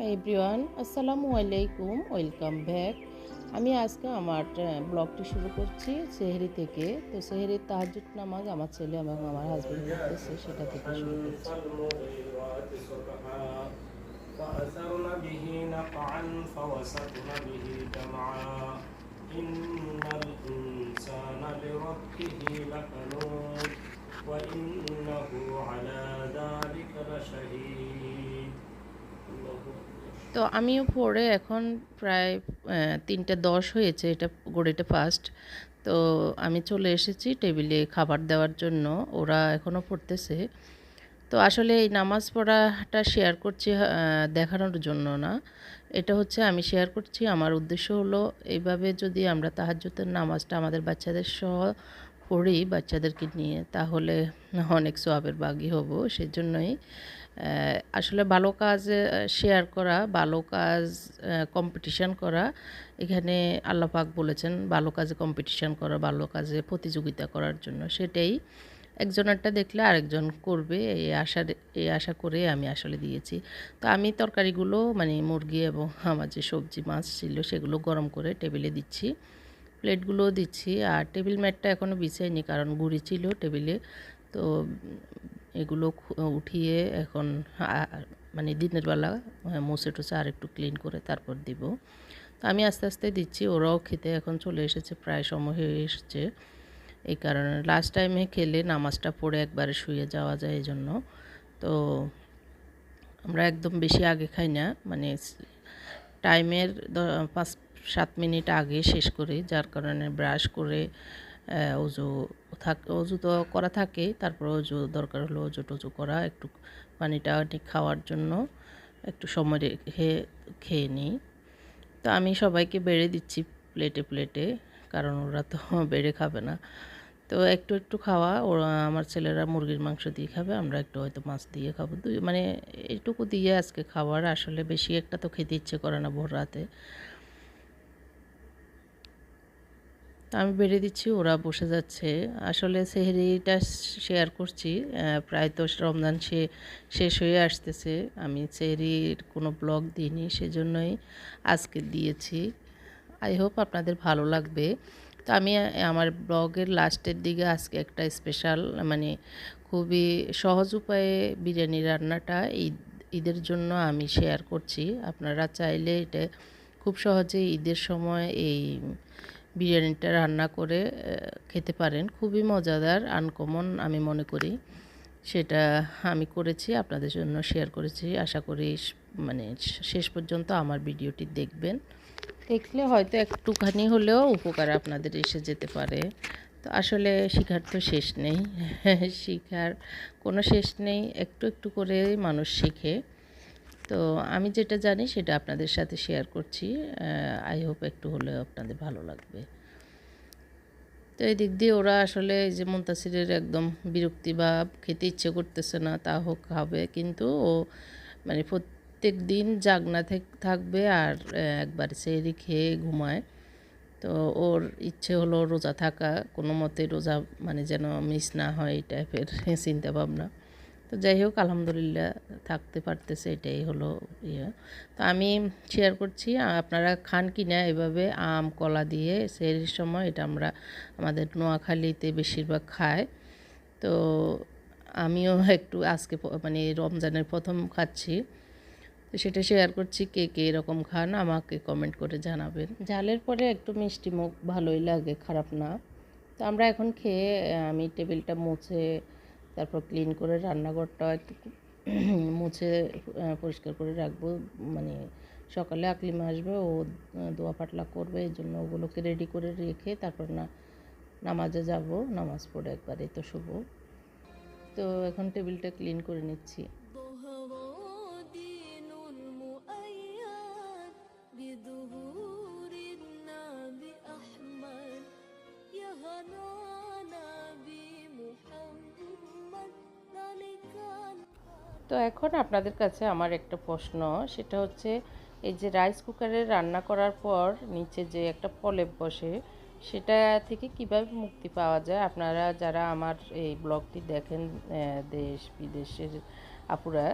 Hi everyone আসসালামু আলাইকুম welcome back আমি আজকে আমার ব্লগটি শুরু করছি সেহেরি থেকে তো সেহেরির তাহাজুদ নামাজ আমার ছেলে এবং আমার হাজবেন্ড করতেছে সেটা থেকে শুরু করছি فالمغيرات صبحا فأثرن به نقعا فوسطن به جمعا إن الإنسان لربه لكنود وإنه على ذلك لشهيد الله أكبر তো আমিও পড়ে এখন প্রায় তিনটে দশ হয়েছে এটা গড়িটা ফার্স্ট তো আমি চলে এসেছি টেবিলে খাবার দেওয়ার জন্য, ওরা এখনও পড়তেছে। তো আসলে এই নামাজ পড়াটা শেয়ার করছি দেখানোর জন্য না। এটা হচ্ছে আমি শেয়ার করছি, আমার উদ্দেশ্য হলো এইভাবে যদি আমরা তাহাজ্জুদের নামাজটা আমাদের বাচ্চাদের সহ পড়ি বাচ্চাদেরকে নিয়ে, তাহলে অনেক সোয়াবের বাগি হব। সেজন্যই আসলে ভালো কাজ শেয়ার করা, ভালো কাজ কম্পিটিশান করা। এখানে আল্লাহ পাক বলেছেন, ভালো কাজে কম্পিটিশান করা, ভালো কাজে প্রতিযোগিতা করার জন্য। সেটাই একজনেরটা দেখলে আরেকজন করবে, এই আশা এই আশা করে আমি আসলে দিয়েছি। তো আমি তরকারিগুলো মানে মুরগি এবং আমার যে সবজি মাছ ছিল, সেগুলো গরম করে টেবিলে দিচ্ছি। প্লেটগুলোও দিচ্ছি আর টেবিল ম্যাটটা এখনও বিছাইনি কারণ গুঁড়ি ছিল টেবিলে। তো এগুলো উঠিয়ে এখন মানে দিনের বেলা আহ, মুছে টুছে আর একটু ক্লিন করে তারপর দিব। তো আমি আস্তে আস্তে দিচ্ছি ওরাও খেতে এখন চলে এসেছে প্রায় সময় হয়ে এসেছে। এই কারণে লাস্ট টাইমে খেলে নামাজটা পড়ে একবারে শুয়ে যাওয়া যায় এই জন্য তো আমরা একদম বেশি আগে খাই না মানে টাইমের পাঁচ সাত মিনিট আগে শেষ করি, যার কারণে ব্রাশ করে অজু থাক অজু তো করা থাকেই তারপর অজু দরকার হলো অজু টজু করা, একটু পানিটা খাওয়ার জন্য একটু সময় রেখে খেয়ে নিই। তো আমি সবাইকে বেড়ে দিচ্ছি প্লেটে প্লেটে, কারণ ওরা তো বেড়ে খাবে না। তো একটু একটু খাওয়া, ওরা, আমার ছেলেরা মুরগির মাংস দিয়ে খাবে, আমরা একটু হয়তো মাছ দিয়ে খাব। দুই মানে এইটুকু দিয়ে আজকে খাবার আসলে বেশি একটা তো খেতে ইচ্ছে করে না ভোর রাতে তো আমি বেড়ে দিচ্ছি, ওরা বসে যাচ্ছে। আসলে সেহরিটা শেয়ার করছি প্রায় তো রমজান সে শেষ হয়ে আসতেছে। আমি সেহরির কোনো ব্লগ দিইনি, সেজন্যই আজকে দিয়েছি। আই হোপ আপনাদের ভালো লাগবে। তো আমি, আমার ব্লগের লাস্টের দিকে আজকে একটা স্পেশাল মানে খুবই সহজ উপায়ে বিরিয়ানি রান্নাটা ঈদ, ঈদের জন্য আমি শেয়ার করছি। আপনারা চাইলে এটা খুব সহজে ঈদের সময় এই বিরিয়ানিটা রান্না করে খেতে পারেন। খুবই মজাদার আনকমন আমি মনে করি। সেটা আমি করেছি, আপনাদের জন্য শেয়ার করেছি। আশা করি মানে শেষ পর্যন্ত আমার ভিডিওটি দেখবেন। দেখলে হয়তো একটুখানি হলেও উপকার আপনাদের এসে যেতে পারে। তো আসলে শেখার তো শেষ নেই। শিখার কোনো শেষ নেই। একটু একটু করে মানুষ শিখে। তো আমি যেটা জানি সেটা আপনাদের সাথে শেয়ার করছি আই হোপ একটু হলেও আপনাদের ভালো লাগবে। তো এই দিক দিয়ে ওরা আসলে এই যে মুন্তাসিরের একদম বিরক্তি বা খেতে ইচ্ছে করতেছে না, তা হোক খাবে কিন্তু ও মানে প্রত্যেক দিন জাগনা থেক- থাকবে আর একবার সেরি খেয়ে ঘুমায়। তো ওর ইচ্ছে হলো রোজা থাকা, কোনো মতে রোজা মানে যেন মিস না হয় এই টাইপের চিন্তা ভাবনা তো যাই হোক, আলহামদুলিল্লাহ থাকতে পারতেছে, এটাই হলো ইয়ে। তো আমি শেয়ার করছি আপনারা খান কি না, এভাবে আম, কলা দিয়ে সেই সময় এটা আমরা আমাদের নোয়াখালীতে বেশিরভাগ খায় তো আমিও একটু আজকে মানে রমজানের প্রথম খাচ্ছি। তো সেটা শেয়ার করছি, কে কে এরকম খান, আমাকে কমেন্ট করে জানাবেন। ঝালের পরে একটু মিষ্টি মুখ ভালোই লাগে, খারাপ না। তো আমরা এখন খেয়ে, আমি টেবিলটা মুছে তারপর ক্লিন করে রান্নাঘরটা একটু মুছে পরিষ্কার করে রাখব। মানে সকালে আকলিমা আসবে, ও দোয়া পাটলা করবে, এই জন্য ওগুলোকে রেডি করে রেখে তারপর না, নামাজে যাব, নামাজ পড়ে একবারে, তো শুভ তো এখন টেবিলটা ক্লিন করে নিচ্ছি। এখন আপনাদের কাছে আমার একটা প্রশ্ন, সেটা হচ্ছে এই যে রাইস কুকারে রান্না করার পর নিচে যে একটা প্রলেপ বসে, সেটা থেকে কীভাবে মুক্তি পাওয়া যায়? আপনারা যারা আমার এই ব্লগটি দেখেন দেশ বিদেশের আপুরা,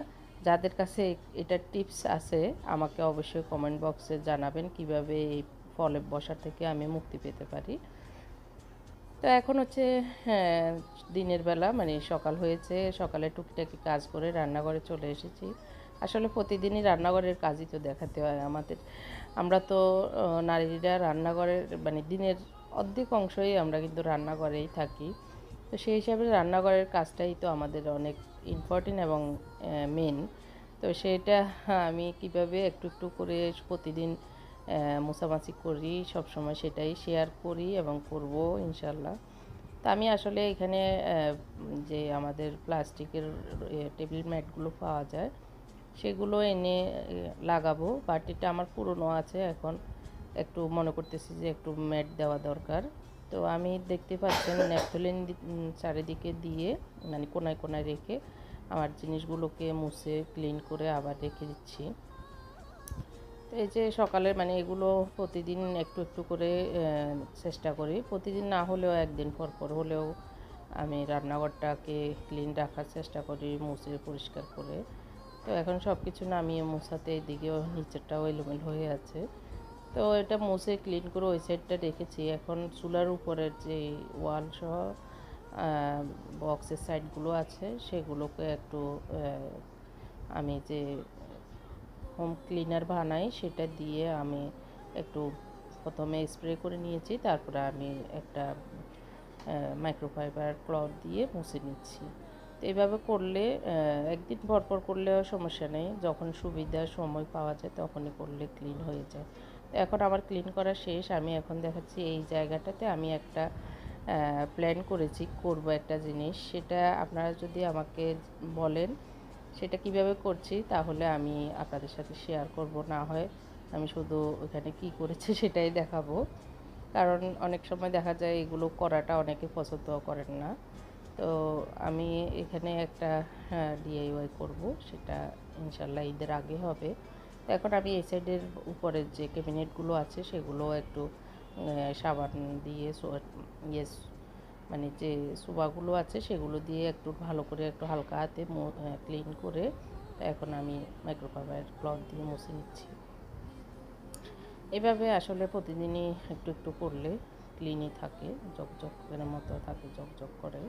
যাদের কাছে এটার টিপস আছে, আমাকে অবশ্যই কমেন্ট বক্সে জানাবেন কীভাবে এই ফলে বসা থেকে আমি মুক্তি পেতে পারি। তো এখন হচ্ছে হ্যাঁ দিনের বেলা মানে সকাল হয়েছে, সকালে টুকিটাকি কাজ করে রান্নাঘরে চলে এসেছি। আসলে প্রতিদিনই রান্নাঘরের কাজই তো দেখাতে হয় আমাদের। আমরা তো নারীরা রান্নাঘরের মানে দিনের অর্ধেক অংশই আমরা কিন্তু রান্নাঘরেই থাকি। তো সেই হিসাবে রান্নাঘরের কাজটাই তো আমাদের অনেক ইম্পর্টেন্ট এবং মেন তো সেটা আমি কীভাবে একটু একটু করে প্রতিদিন মোছামাছি করি সব সময় সেটাই শেয়ার করি এবং করব, ইনশাল্লাহ। তা আমি আসলে এখানে যে আমাদের প্লাস্টিকের টেবিল ম্যাটগুলো পাওয়া যায়, সেগুলো এনে লাগাবো। বাটিটা আমার পুরনো আছে, এখন একটু মনে করতেছি যে একটু ম্যাট দেওয়া দরকার। তো আমি দেখতে পাচ্ছেন ন্যাপথলিন চারিদিকে দিয়ে মানে কোনায় কোনায় রেখে আমার জিনিসগুলোকে মুছে ক্লিন করে আবার রেখে দিচ্ছি। তো এই যে সকালে মানে এগুলো প্রতিদিন একটু একটু করে চেষ্টা করি। প্রতিদিন না হলেও একদিন পর পর হলেও আমি রান্নাঘরটাকে ক্লিন রাখার চেষ্টা করি, মুছে পরিষ্কার করে। তো এখন সব কিছু নামিয়ে মোছাতে এদিকেও নিচেরটাও এলোমেলো হয়ে আছে। তো এটা মুছে ক্লিন করে ওই সাইডটা রেখেছি। এখন চুলার উপরের যে ওয়াল সহ বক্সের সাইডগুলো আছে, সেগুলোকে একটু আমি যে হোম ক্লিনার বানাই, সেটা দিয়ে আমি একটু প্রথমে স্প্রে করে নিয়েছি, তারপরে আমি একটা মাইক্রোফাইবার ক্লথ দিয়ে মুছে নিচ্ছি। তো এইভাবে করলে একদিন পর পর করলেও সমস্যা নেই, যখন সুবিধা সময় পাওয়া যায় তখনই করলে ক্লিন হয়ে যায়। তো এখন আমার ক্লিন করা শেষ, আমি এখন দেখাচ্ছি এই জায়গাটাতে আমি একটা প্ল্যান করেছি, করব একটা জিনিস, সেটা আপনারা যদি আমাকে বলেন সেটা কীভাবে করছি তাহলে আমি আপনাদের সাথে শেয়ার করব, না হয় আমি শুধু ওখানে কি করেছে সেটাই দেখাবো। কারণ অনেক সময় দেখা যায় এগুলো করাটা অনেকে পছন্দ করেন না। তো আমি এখানে একটা ডিআইওয়াই করব, সেটা ইনশাল্লাহ ঈদের আগে হবে। তো এখন আমি এই সাইডের উপরের যে ক্যাবিনেটগুলো আছে সেগুলো একটু সাবান দিয়ে ইয়েস মানে যে সুবাগুলো আছে সেগুলো দিয়ে একটু ভালো করে একটু হালকা হাতে ক্লিন করে এখন আমি মাইক্রোফাইবার ক্লথ দিয়ে মুছে নিচ্ছি। এভাবে আসলে প্রতিদিনই একটু একটু করলে ক্লিনই থাকে জকজকের মতো থাকে জকজক করে।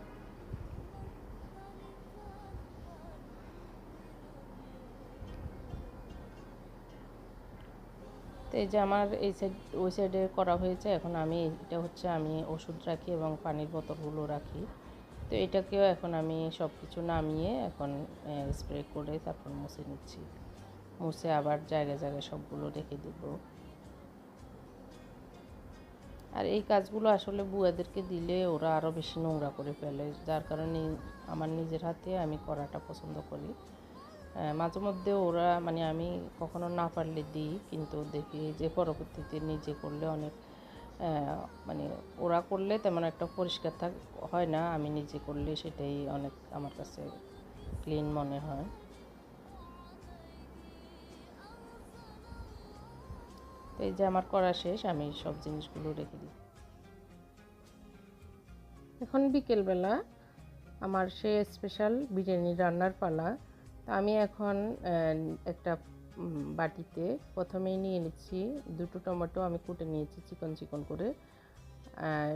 তো এই যে আমার এই সাইড ওই সাইডে করা হয়েছে, এখন আমি এটা হচ্ছে আমি ওষুধ রাখি এবং পানির বোতলগুলো রাখি। তো এটাকেও এখন আমি সব কিছু নামিয়ে এখন স্প্রে করে তারপর মুছে নিচ্ছি। মুছে আবার জায়গায় জায়গায় সবগুলো রেখে দেব। আর এই কাজগুলো আসলে বুয়াদেরকে দিলে ওরা আরও বেশি নোংরা করে ফেলে, যার কারণে আমার নিজের হাতে আমি করাটা পছন্দ করি। মাঝে মধ্যে ওরা মানে আমি কখনো না পারলে দিই, কিন্তু দেখি যে পরবর্তীতে নিজে করলে অনেক মানে ওরা করলে তেমন একটা পরিষ্কার থাক, হয় না, আমি নিজে করলে সেটাই অনেক আমার কাছে ক্লিন মনে হয়। তো এই যে আমার করা শেষ, আমি সব জিনিসগুলো রেখে দিই। এখন বিকেলবেলা আমার সে স্পেশাল বিরিয়ানি রান্নার পালা। আমি এখন একটা বাটিতে প্রথমেই নিয়ে নিচ্ছি দুটো টমেটো আমি কুটে নিয়েছি চিকন চিকন করে।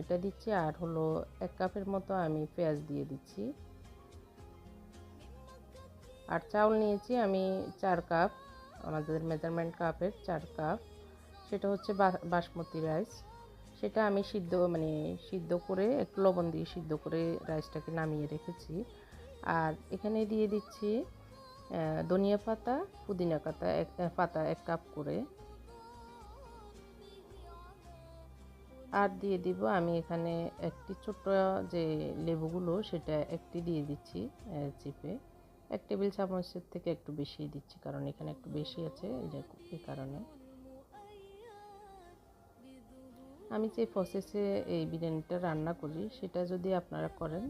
এটা দিচ্ছি আর হলো এক কাপের মতো আমি পেঁয়াজ দিয়ে দিচ্ছি। আর চাউল নিয়েছি আমি চার কাপ, আমাদের মেজারমেন্ট কাপের চার কাপ। সেটা হচ্ছে বাসমতি রাইস। সেটা আমি সিদ্ধ মানে সিদ্ধ করে, একটু লবণ দিয়ে সিদ্ধ করে রাইসটাকে নামিয়ে রেখেছি। আর এখানে দিয়ে দিচ্ছি ধনিয়া পাতা, পুদিনা পাতা, এক পাতা এক কাপ করে। আর দিয়ে দিব আমি এখানে একটি ছোট্ট যে লেবুগুলো, সেটা একটি দিয়ে দিচ্ছি চিপে। এক টেবিল চামচের থেকে একটু বেশি দিচ্ছি, কারণ এখানে একটু বেশি আছে, এই কারণে। আমি যে প্রসেসে এই বিরিয়ানিটা রান্না করি, সেটা যদি আপনারা করেন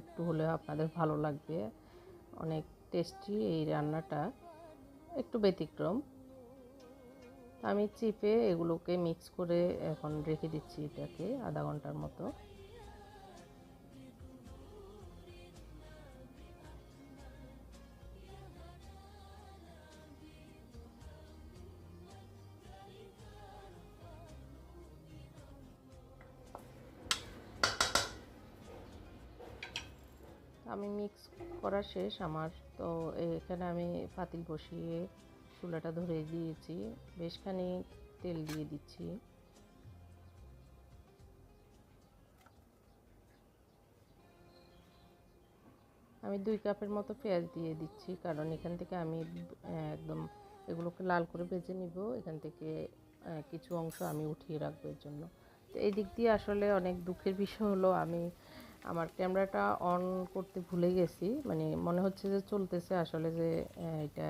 একটু হলেও আপনাদের ভালো লাগবে। অনেক টেস্টি এই রান্নাটা একটু ব্যতিক্রম। আমি চিপে এগুলোকে মিক্স করে এখন রেখে দিচ্ছি এটাকে আধা ঘণ্টার মতো। আমি মিক্স করা শেষ আমার। তো এখানে আমি পাতিল বসিয়ে চুলাটা ধরে দিয়েছি। বেশখানি তেল দিয়ে দিচ্ছি। আমি দুই কাপের মতো পেঁয়াজ দিয়ে দিচ্ছি, কারণ এখান থেকে আমি একদম এগুলোকে লাল করে ভেজে নিব। এখান থেকে কিছু অংশ আমি উঠিয়ে রাখব এর জন্য। তো এই দিক দিয়ে আসলে অনেক দুঃখের বিষয় হলো আমি আমার ক্যামেরাটা অন করতে ভুলে গেছি। মানে মনে হচ্ছে যে চলতেছে আসলে যে এটা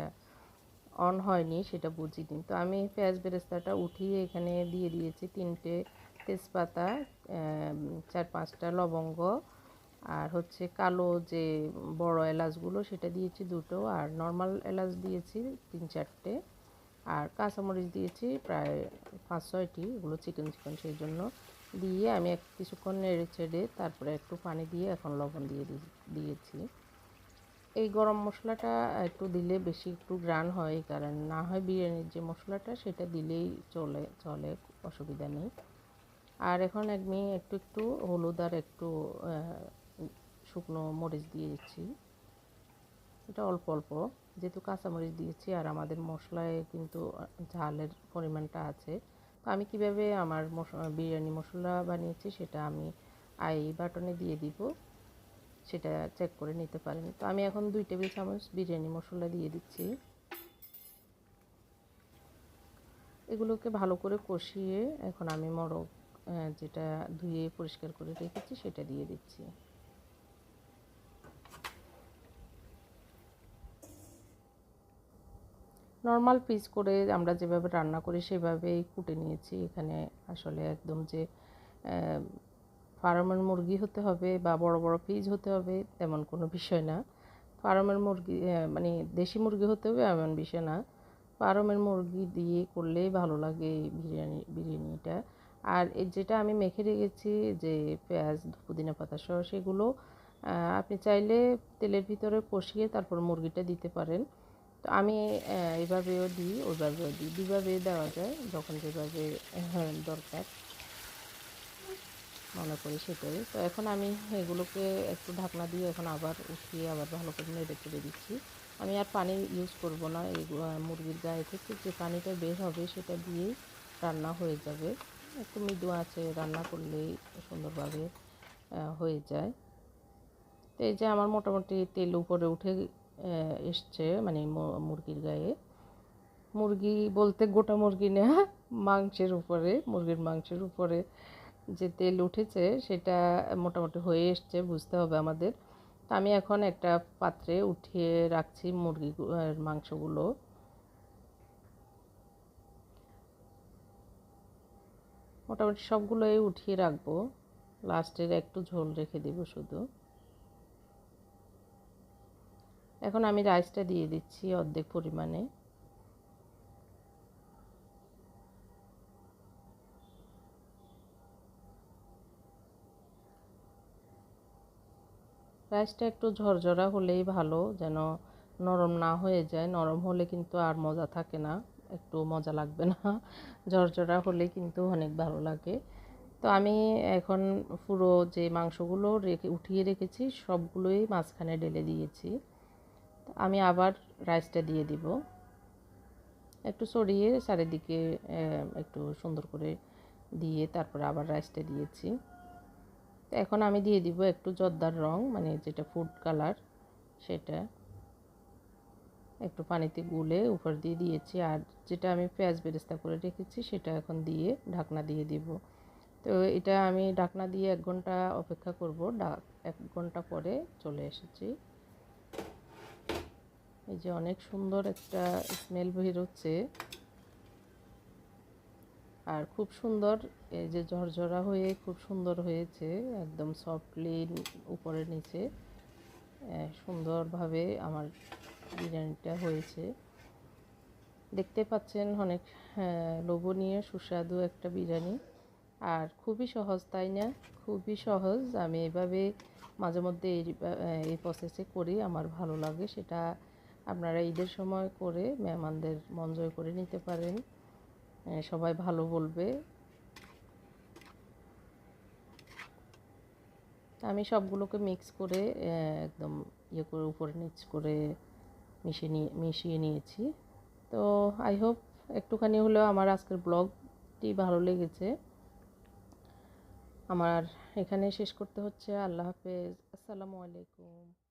অন হয়নি, সেটা বুঝিনি। তো আমি পেঁয়াজ বেরেস্তাটা উঠিয়ে এখানে দিয়ে দিয়েছি তিনটে তেজপাতা চার পাঁচটা লবঙ্গ আর হচ্ছে কালো যে বড় এলাচগুলো সেটা দিয়েছি দুটো আর নর্মাল এলাচ দিয়েছি তিন চারটে আর কাঁচামরিচ দিয়েছি প্রায় পাঁচ ছয়টি। এগুলো চিকেন চিকেন সেই জন্য দিয়ে আমি এক কিছুক্ষণ নেড়ে চেড়ে তারপরে একটু পানি দিয়ে এখন লবণ দিয়ে দিয়েছি। এই গরম মশলাটা একটু দিলে বেশি একটু গ্রান হয় কারণে। না হয় বিরিয়ানির যে মশলাটা, সেটা দিলেই চলে চলে, অসুবিধা নেই। আর এখন আমি একটু একটু হলুদ আর একটু শুকনো মরিচ দিয়ে দিচ্ছি। এটা অল্প অল্প। যেহেতু কাঁচামরিচ দিয়েছি আর আমাদের মশলায় কিন্তু ঝালের পরিমাণটা আছে তো আমি কীভাবে আমার বিরিয়ানি মশলা বানিয়েছি সেটা আমি আই বাটনে দিয়ে দিব। সেটা চেক করে নিতে পারেন। তো আমি এখন দুই টেবিল চামচ বিরিয়ানি মশলা দিয়ে দিচ্ছি। এগুলোকে ভালো করে কষিয়ে এখন আমি মোরগ যেটা ধুয়ে পরিষ্কার করে রেখেছি সেটা দিয়ে দিচ্ছি। নর্মাল পিস করে আমরা যেভাবে রান্না করি সেভাবেই কুটে নিয়েছি। এখানে আসলে একদম যে ফার্মের মুরগি হতে হবে বা বড় বড় পিস হতে হবে তেমন কোনো বিষয় না। ফার্মের মুরগি মানে দেশি মুরগি হতে হবে এমন বিষয় না। ফার্মের মুরগি দিয়ে করলেই ভালো লাগে এই বিরিয়ানি, বিরিয়ানিটা। আর এই যেটা আমি মেখে রেখেছি যে, পেঁয়াজ, পুদিনা পাতা সহ সেগুলো আপনি চাইলে তেলের ভিতরে কষিয়ে তারপর মুরগিটা দিতে পারেন। তো আমি আহ, এভাবেও দিই ওইভাবেও দিই। দুইভাবে দেওয়া যায় যখন যেভাবে দরকার। মনে করি সেটাই। তো এখন আমি এগুলোকে একটু ঢাকনা দিয়ে এখন আবার উঠিয়ে আবার ভালো করে নেড়ে চেড়ে দিচ্ছি। আমি আর পানি ইউজ করব না এই মুরগির গায়ে থেকে। যে পানিটা বের হবে সেটা দিয়েই রান্না হয়ে যাবে। একটু মৃদু আছে রান্না করলেই সুন্দরভাবে হয়ে যায়। তো এই যে আমার মোটামুটি তেল উপরে উঠে এসছে মানে মুরগির গায়ে। মুরগি বলতে গোটা মুরগি না, মাংসের উপরে, মুরগির মাংসের উপরে যে তেল উঠেছে সেটা মোটামুটি হয়ে এসছে, বুঝতে হবে আমাদের। তো আমি এখন একটা পাত্রে উঠিয়ে রাখছি মুরগি মাংসগুলো। মোটামুটি সবগুলোই উঠিয়ে রাখব। লাস্টের একটু ঝোল রেখে দেবো শুধু। এখন আমি রাইসটা দিয়ে দিচ্ছি অর্ধেক পরিমাণে। রাইসটা একটু ঝরঝরা হলেই ভালো, যেন নরম না হয়ে যায়। নরম হলে কিন্তু আর মজা থাকে না, একটু মজা লাগবে না। ঝরঝরা হলে কিন্তু অনেক ভালো লাগে। তো আমি এখন পুরো যে মাংসগুলো রেখে, উঠিয়ে রেখেছি, সবগুলোই মাঝখানে ঢেলে দিয়েছি। আমি আবার রাইসটা দিয়ে দিব। একটু সরিয়ে চারিদিকে একটু সুন্দর করে দিয়ে তারপরে আবার রাইসটা দিয়েছি। তো এখন আমি দিয়ে দিব একটু জর্দার রং মানে যেটা ফুড কালার সেটা। একটু পানিতে গুলে উপর দিয়ে দিয়েছি, আর যেটা আমি পেঁয়াজ বেরেস্তা করে রেখেছি, সেটা এখন দিয়ে ঢাকনা দিয়ে দিব। তো এটা আমি ঢাকনা দিয়ে এক ঘণ্টা অপেক্ষা করব ডাক এক ঘণ্টা পরে চলে এসেছি। এই যে অনেক সুন্দর একটা স্মেল বেরোচ্ছে আর খুব সুন্দর এই যে ঝরঝরা হয়ে খুব সুন্দর হয়েছে একদম সফটলি উপরে নিচে। সুন্দরভাবে আমার বিরিয়ানিটা হয়েছে। দেখতে পাচ্ছেন অনেক হ্যাঁ, লোভনীয় সুস্বাদু একটা বিরিয়ানি। আর খুবই সহজ তাই না? খুবই সহজ। আমি এভাবে মাঝে মধ্যে এই এই প্রসেসে করি আমার ভালো লাগে সেটা আপনারা ঈদের সময় করে মেহমানদের মন জয় করে নিতে পারেন। সবাই ভালো বলবে। আমি সবগুলোকে মিক্স করে একদম ইয়ে করে, উপরে নিচ করে মিশিয়ে নিয়ে, মিশিয়ে নিয়েছি। তো আই হোপ একটুখানি হলেও আমার আজকের ব্লগটি ভালো লেগেছে। আমার এখানে শেষ করতে হচ্ছে। আল্লাহ হাফেজ। আসসালামু আলাইকুম।